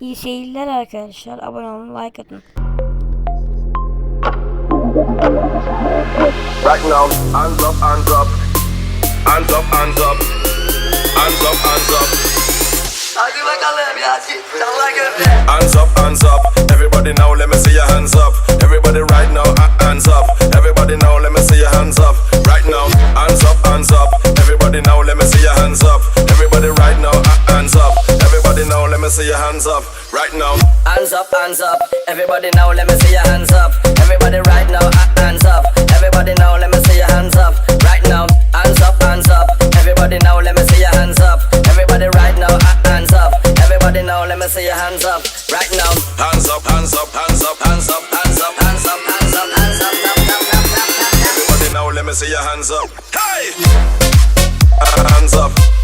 İyi seyirler arkadaşlar. Abone olun, like atın. Right now, hands up, hands up, hands up, hands up, hands up, hands up, Hadi bakalım Yasin. Salla gömle. hands up, hands up. Everybody now, let me see your hands up. Everybody right now, hands up. Everybody now, let me see your hands up. Right now, hands up, hands up. Everybody now, let me see your hands up. See your hands up. Right now. Hands up, hands up. Everybody now, let me see your hands up. Everybody right now, uh, hands up. Everybody now, let me see your hands up. Right now, hands up, hands up. Everybody now, let me see your hands up. Everybody right now, uh, hands up. Everybody now, let me see your hands up. Right now, Hands up, hands up, hands up, hands up, hands up, hands up, hands up, hands up, up, up. Everybody now, let me see your hands up. Hey! Hands up.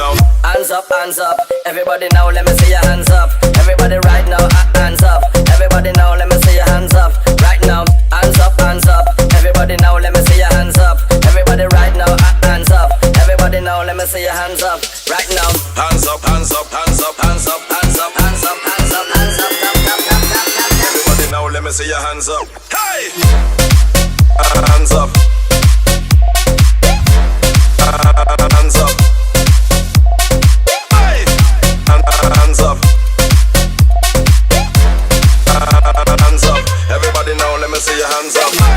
Hands up. Hands up. hands up. Everybody now, let me see your hands up. Hands up, up. Everybody now, let me see your hands up. Everybody right now, uh, hands up. Everybody now, let me see your hands up. Right now, hands up, hands up. Everybody now, let me see your hands up. Everybody right now, uh, hands up. Everybody now, let me see your hands up. Right now. Hands up, hands up. Everybody now, let me see your hands up. Everybody right now, uh, hands up. Everybody now, let me see your hands up. Hands up, hands up. Everybody now, let me see your hands up. Everybody now, uh, hands up. Everybody now, let me see your hands up. Now, Hands See your hands up.